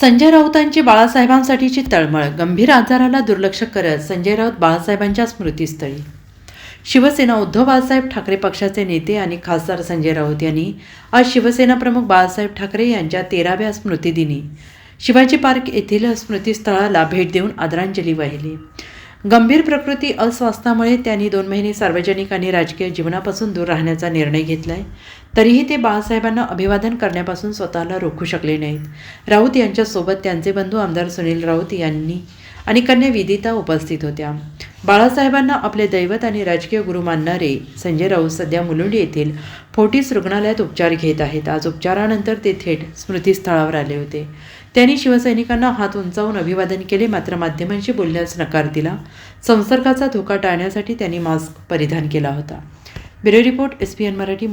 संजय राऊतांची बाळासाहेबांसाठीची तळमळ. गंभीर आजाराला दुर्लक्ष करत संजय राऊत बाळासाहेबांच्या स्मृतीस्थळी. शिवसेना उद्धव बाळासाहेब ठाकरे पक्षाचे नेते आणि खासदार संजय राऊत यांनी आज शिवसेना प्रमुख बाळासाहेब ठाकरे यांच्या तेराव्या स्मृतिदिनी. शिवाजी पार्क येथील स्मृतीस्थळाला भेट देऊन आदरांजली वाहिली. गंभीर प्रकृती अस्वास्थामुळे त्यांनी दोन महिने सार्वजनिक आणि राजकीय जीवनापासून दूर राहण्याचा निर्णय घेतलाय. तरीही ते बाळासाहेबांना अभिवादन करण्यापासून स्वतःला रोखू शकले नाहीत. राऊत यांच्यासोबत त्यांचे बंधू आमदार सुनील राऊत यांनी आणि कन्या विदिता उपस्थित होत्या. बाळासाहेबांना आपले दैवत आणि राजकीय गुरु मानणारे संजय राऊत सध्या मुलुंडी येथील फोटीस रुग्णालयात उपचार घेत आहेत. आज उपचारानंतर ते थेट स्मृतीस्थळावर आले होते. त्यांनी शिवसैनिकांना हात उंचावून अभिवादन केले मात्र माध्यमांशी बोलण्यास नकार दिला. संसर्गाचा धोका टाळण्यासाठी त्यांनी मास्क परिधान केला होता. Bureau report S P N Marathi